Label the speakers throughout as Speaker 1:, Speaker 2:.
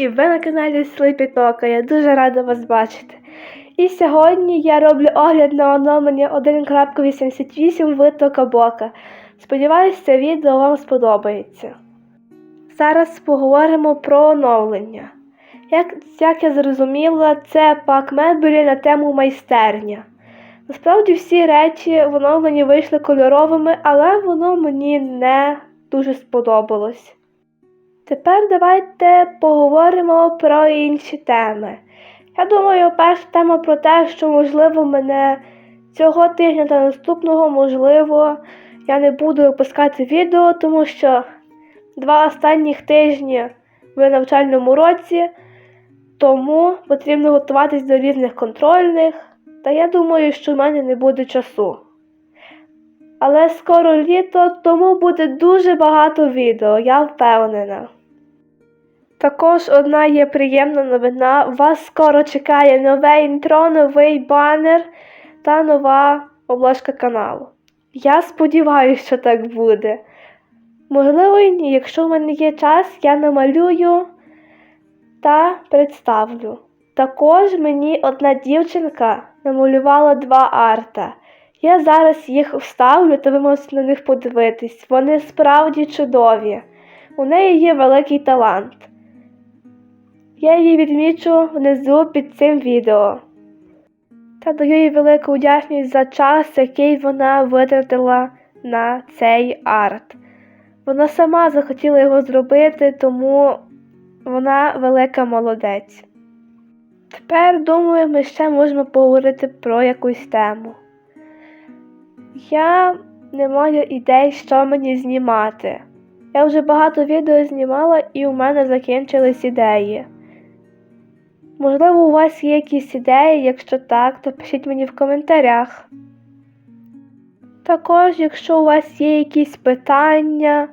Speaker 1: І ви на каналі Talk. Я дуже рада вас бачити. І сьогодні я роблю огляд на оновлення 1.88 в Токабока. Сподіваюсь, це відео вам сподобається. Зараз поговоримо про оновлення. Як, як я зрозуміла, це пак мебелі на тему майстерня. Насправді всі речі в оновленні вийшли кольоровими, але воно мені не дуже сподобалось. Тепер давайте поговоримо про інші теми. Я думаю, перша тема про те, що, можливо, мене цього тижня та наступного, можливо, я не буду випускати відео, тому що два останніх тижні в навчальному році, тому потрібно готуватись до різних контрольних, та я думаю, що в мене не буде часу. Але скоро літо, тому буде дуже багато відео, я впевнена. Також одна є приємна новина. Вас скоро чекає нове інтро, новий банер та нова обложка каналу. Я сподіваюся, що так буде. Можливо, і ні. Якщо в мене є час, я намалюю та представлю. Також мені одна дівчинка намалювала два арта. Я зараз їх вставлю, та ви можете на них подивитись. Вони справді чудові. У неї є великий талант. Я її відмічу внизу під цим відео. Та даю їй велику вдячність за час, який вона витратила на цей арт. Вона сама захотіла його зробити, тому вона велика молодець. Тепер, думаю, ми ще можемо поговорити про якусь тему. Я не маю ідей, що мені знімати. Я вже багато відео знімала і у мене закінчились ідеї. Можливо, у вас є якісь ідеї, якщо так, то пишіть мені в коментарях. Також, якщо у вас є якісь питання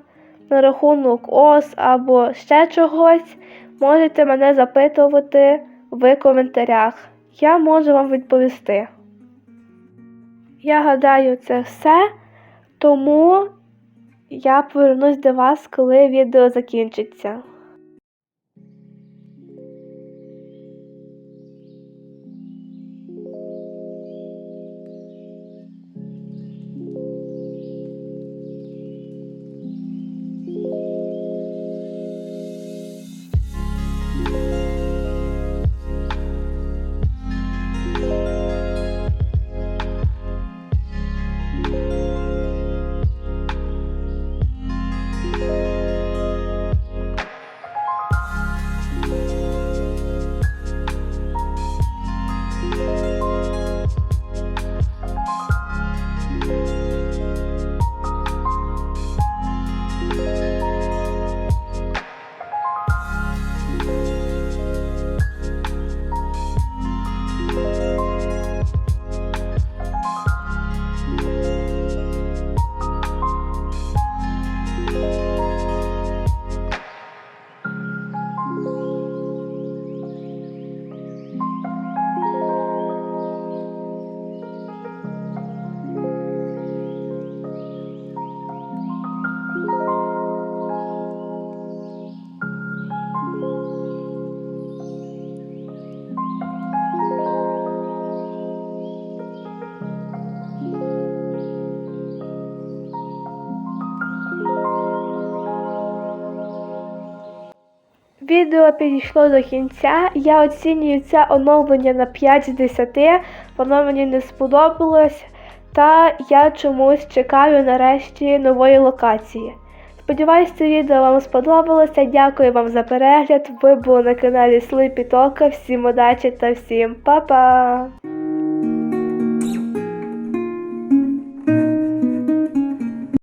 Speaker 1: на рахунок ос або ще чогось, можете мене запитувати в коментарях. Я можу вам відповісти. Я гадаю, це все, тому я повернусь до вас, коли відео закінчиться. Відео підійшло до кінця. Я оцінюю це оновлення на 5 з 10. Воно мені не сподобалось, та я чомусь чекаю нарешті нової локації. Сподіваюсь, це відео вам сподобалося. Дякую вам за перегляд. Ви були на каналі Sleepy Talk. Всім удачі та всім па-па!